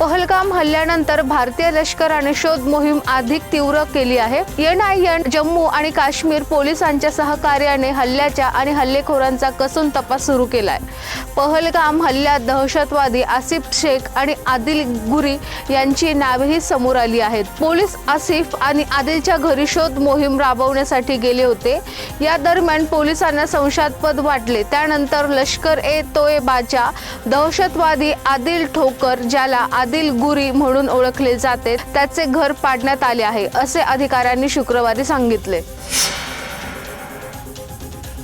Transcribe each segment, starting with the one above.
पहलगाम हल्ल्यानंतर भारतीय लष्कराने शोध मोहीम अधिक तीव्र केली आहे. एन आय एन जम्मू आणि काश्मीर पोलिसांच्या सहकार्याने हल्ल्याच्या आणि हल्लेखोरांचा कसून तपास सुरू केलाय. पहलगाम हल्ल्यात दहशतवादी आसिफ शेख आणि आदिल गुरी यांची नावेही समोर आली आहेत. पोलीस आसिफ आणि आदिलच्या घरी शोध मोहीम राबवण्यासाठी गेले होते. या दरम्यान पोलिसांना संशयास्पद वाटले. त्यानंतर लष्कर ए तोयबाच्या दहशतवादी आदिल ठोकर ज्याला आदिल गुरी म्हणून ओळखले जाते त्याचे घर पाडण्यात आले आहे असे अधिकाऱ्यांनी शुक्रवारी सांगितले.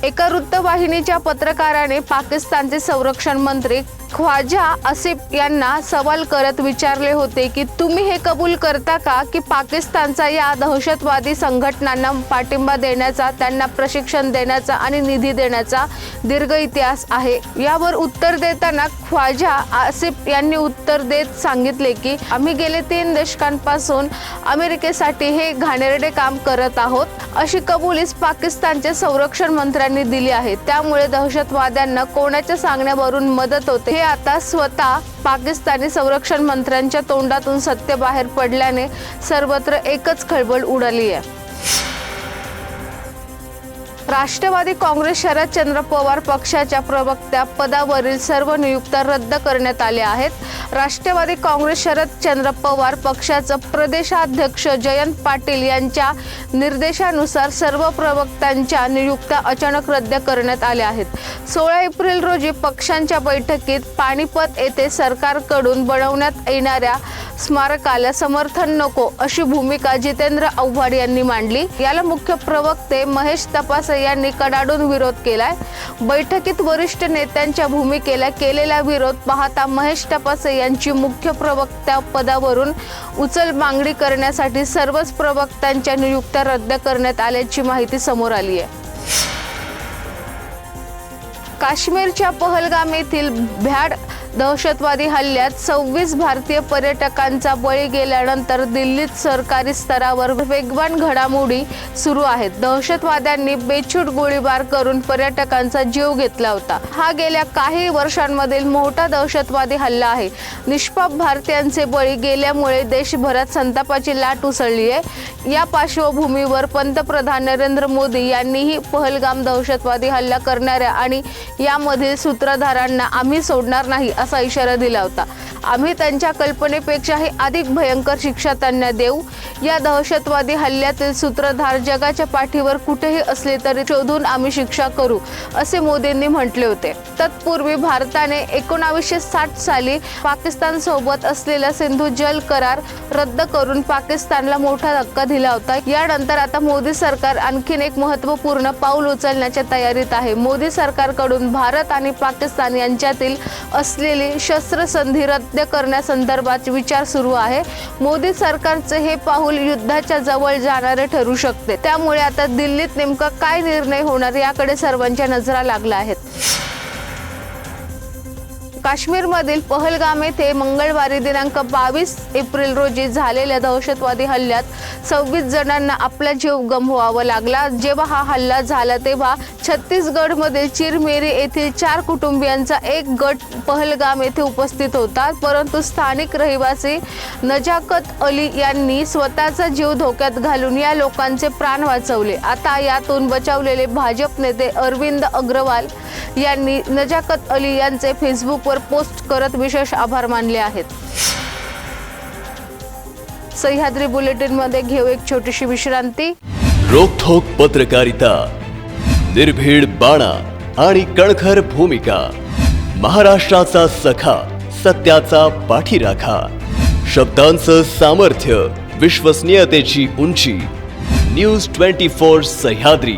एका वृत्तवाहिनीच्या पत्रकाराने पाकिस्तानचे संरक्षण मंत्री ख्वाजा आसिफ यांना सवाल करत विचारले होते की तुम्ही हे कबूल करता का की पाकिस्तानचा या दहशतवादी संघटनांना पाठिंबा देण्याचा त्यांना प्रशिक्षण देण्याचा आणि निधी देण्याचा दीर्घ इतिहास आहे? यावर उत्तर देताना ख्वाजा आसिफ यांनी उत्तर देत सांगितले की आम्ही गेले तीन दशकांपासून अमेरिकेसाठी हे घाणेरडे काम करत आहोत. अशी कबुलीच पाकिस्तानचे संरक्षण मंत्र्यांनी दिली आहे. त्यामुळे दहशतवाद्यांना कोणाच्या सांगण्यावरून मदत होते हे आता स्वतः पाकिस्तानी संरक्षण मंत्र्यांच्या तोंडातून सत्य बाहेर पडल्याने सर्वत्र एकच खळबळ उडाली आहे. राष्ट्रवादी काँग्रेस शरदचंद्र पवार पक्षाच्या प्रवक्त्या पदावरील सर्व नियुक्त्या रद्द करण्यात आल्या आहेत. राष्ट्रवादी काँग्रेस शरदचंद्र पवार पक्षाचं प्रदेशाध्यक्ष जयंत पाटील यांच्या निर्देशानुसार सर्व प्रवक्त्यांच्या नियुक्त्या अचानक रद्द करण्यात आल्या आहेत. सोळा एप्रिल रोजी पक्षांच्या बैठकीत पानिपत येथे सरकारकडून बनवण्यात येणाऱ्या स्मारकाला समर्थन नको अशी भूमिका जितेंद्र आव्हाड यांनी मांडली. याला मुख्य प्रवक्ते महेश तपासे यांनी कडाडून विरोध केलाय. बैठकीत वरिष्ठ नेत्यांच्या भूमिकेला केलेला विरोध पाहता महेश टपासे यांची मुख्य प्रवक्त्या पदावरून उचल मागणी करण्यासाठी सर्वच प्रवक्त्यांच्या नियुक्त्या रद्द करण्यात आल्याची माहिती समोर आली आहे. काश्मीरच्या पहलगाम येथील भ्याड दहशतवादी हल्ल्यात सव्वीस भारतीय पर्यटकांचा बळी गेल्यानंतर दिल्लीत सरकारी स्तरावर वेगवान घडामोडी सुरू आहेत. दहशतवाद्यांनी बेछूट गोळीबार करून पर्यटकांचा जीव घेतला होता. हा गेल्या काही वर्षांमधील मोठा दहशतवादी हल्ला आहे. निष्पाप भारतीयांचे बळी गेल्यामुळे देशभरात संतापाची लाट उसळली आहे. या पार्श्वभूमीवर पंतप्रधान नरेंद्र मोदी यांनीही पहलगाम दहशतवादी हल्ला करणाऱ्या आणि यामधील सूत्रधारांना आम्ही सोडणार नाही असा इशारा दिला होता. आम्ही त्यांच्या कल्पनेपेक्षाही अधिक भयंकर शिक्षा त्यांना देऊ. या दहशतवादी हल्ल्यातील सूत्रधार जगाच्या पाठीवर कुठेही असले तरी शोधून आम्ही शिक्षा करू असे मोदींनी म्हटले होते. तत्पूर्वी भारताने एकोणावीसशे साठ साली पाकिस्तान सोबत असलेला सिंधू जल करार रद्द करून पाकिस्तानला मोठा धक्का दिला होता. यानंतर आता मोदी सरकार आणखीन एक महत्त्वपूर्ण पाऊल उचलण्याच्या तयारीत आहे. मोदी सरकारकडून भारत आणि पाकिस्तान यांच्यातील असलेली शस्त्रसंधी रद्द करण्यासंदर्भात विचार सुरू आहे. मोदी सरकारचे हे पाऊल युद्धाच्या जवळ जाणारे ठरू शकते. त्यामुळे आता दिल्लीत नेमका काय निर्णय होणार याकडे सर्वांच्या नजरा लागल्या आहेत. काश्मीरमधील पहलगाम येथे मंगळवारी दिनांक बावीस एप्रिल रोजी झालेल्या दहशतवादी हल्ल्यात सव्वीस जणांना आपला जीव गमवावा लागला. जेव्हा हा हल्ला झाला तेव्हा छत्तीसगडमधील चिरमेरी येथील चार कुटुंबियांचा एक गट पहलगाम येथे उपस्थित होता. परंतु स्थानिक रहिवासी नजाकत अली यांनी स्वतःचा जीव धोक्यात घालून या लोकांचे प्राण वाचवले. आता यातून बचावलेले भाजप नेते अरविंद अग्रवाल यांनी नजाकत अली यांचे फेसबुकवर पोस्ट करत विशेष आभार मानले आहेत. सह्याद्री बुलेटिनमध्ये घेऊ एक छोटीशी विश्रांती. रोखोक पत्रकारिता निर्भीड बाणा आणि कणखर भूमिका महाराष्ट्राचा सखा सत्याचा पाठीराखा शब्दांचं सामर्थ्य विश्वसनीयतेची उंची न्यूज ट्वेंटी फोर सह्याद्री.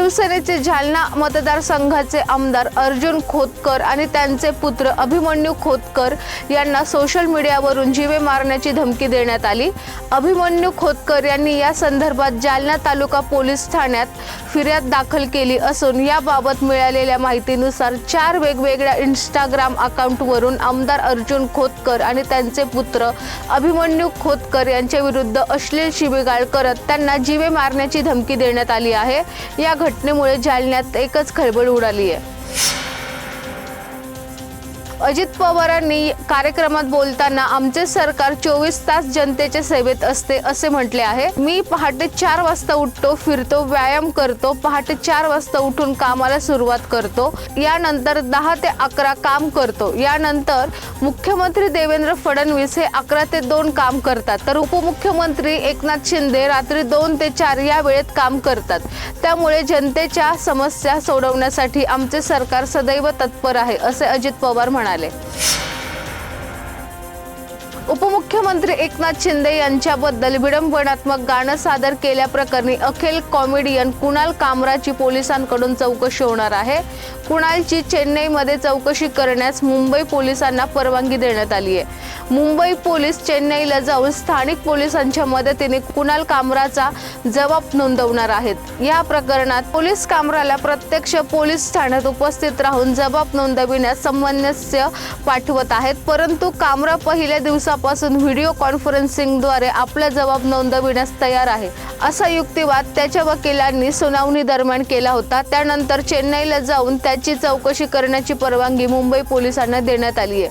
शिवसेनेचे जालना मतदारसंघाचे आमदार अर्जुन खोतकर आणि त्यांचे पुत्र अभिमन्यू खोतकर यांना सोशल मीडियावरून जीवे मारण्याची धमकी देण्यात आली. अभिमन्यू खोतकर यांनी या संदर्भात जालना तालुका पोलीस ठाण्यात फिर्याद दाखल केली असून याबाबत मिळालेल्या माहितीनुसार चार वेगवेगळ्या इंस्टाग्राम अकाउंटवरून आमदार अर्जुन खोतकर आणि त्यांचे पुत्र अभिमन्यू खोतकर यांच्या विरुद्ध अश्लील शिबिगाळ करत त्यांना जीवे मारण्याची धमकी देण्यात आली आहे. या घटनेमुळे जालन्यात एकच खळबळ उडाली आहे. अजित पवारांनी कार्यक्रमात बोलताना आमचे सरकार चोवीस तास जनतेच्या सेवेत असते असे म्हटले आहे. मी पहाटे चार वाजता उठतो फिरतो व्यायाम करतो पहाटे चार वाजता उठून कामाला सुरुवात करतो यानंतर दहा ते अकरा काम करतो. यानंतर मुख्यमंत्री देवेंद्र फडणवीस हे अकरा ते दोन काम करतात तर उपमुख्यमंत्री एकनाथ शिंदे रात्री दोन ते चार या वेळेत काम करतात. त्यामुळे जनतेच्या समस्या सोडवण्यासाठी आमचे सरकार सदैव तत्पर आहे असे अजित पवार म्हणाले. profesionales. उपमुख्यमंत्री एकनाथ शिंदे यांच्याबद्दल विडंबनात्मक गाणं सादर केल्याप्रकरणी अखेर कॉमेडियन कुणाल कामराची पोलिसांकडून चौकशी होणार आहे. कुणालची चेन्नईमध्ये चौकशी करण्यास मुंबई पोलिसांना परवानगी देण्यात आली आहे. मुंबई पोलीस चेन्नईला जाऊन स्थानिक पोलिसांच्या मदतीने कुणाल कामराचा जबाब नोंदवणार आहेत. या प्रकरणात पोलीस कामराला प्रत्यक्ष पोलीस ठाण्यात उपस्थित राहून जबाब नोंदविण्यास समन्वय पाठवत आहेत. परंतु कामरा पहिल्या दिवसा दिवसापासून व्हिडिओ कॉन्फरन्सिंगद्वारे आपला जबाब नोंदविण्यास तयार आहे. असा युक्तिवाद त्याच्या वकिलांनी सुनावणी दरम्यान केला होता. त्यानंतर चेन्नईला जाऊन त्याची चौकशी करण्याची परवानगी मुंबई पोलिसांना देण्यात आली आहे.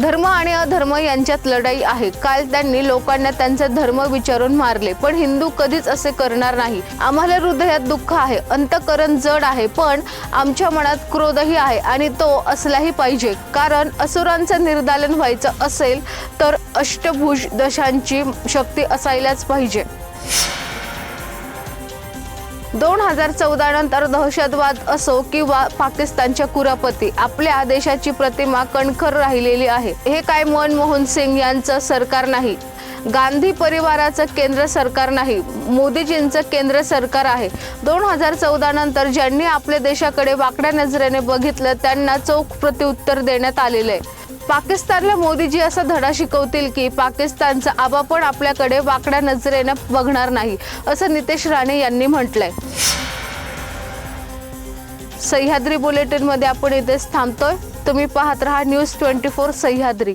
धर्म आणि अधर्म यांच्यात लढाई आहे. काल त्यांनी लोकांना त्यांचा धर्म विचारून मारले पण हिंदू कधीच असे करणार नाही. आम्हाला हृदयात दुःख आहे अंतकरण जड आहे पण आमच्या मनात क्रोधही आहे आणि तो असलाही पाहिजे. कारण असुरांचं निर्दालन व्हायचं असेल तर अष्टभुज दशांची शक्ती असायलाच पाहिजे. दोन हजार चौदा नंतर दहशतवाद असो किंवा पाकिस्तानच्या कुरापती आपल्या देशाची प्रतिमा कणखर राहिलेली आहे. हे काय मनमोहन सिंग यांचं सरकार नाही. गांधी परिवाराचं केंद्र सरकार नाही. मोदीजींचं केंद्र सरकार आहे. दोन हजार चौदा नंतर ज्यांनी आपल्या देशाकडे वाकड्या नजरेने बघितलं त्यांना चोख प्रत्युत्तर देण्यात आलेलं आहे. पाकिस्तानला मोदीजी असा धडा शिकवतील की पाकिस्तानचा आबा पण आपल्याकडे वाकड्या नजरेनं बघणार नाही असं नितेश राणे यांनी म्हटलंय. सह्याद्री बुलेटिनमध्ये आपण इथेच थांबतोय. तुम्ही पाहत राहा न्यूज ट्वेंटी फोर सह्याद्री.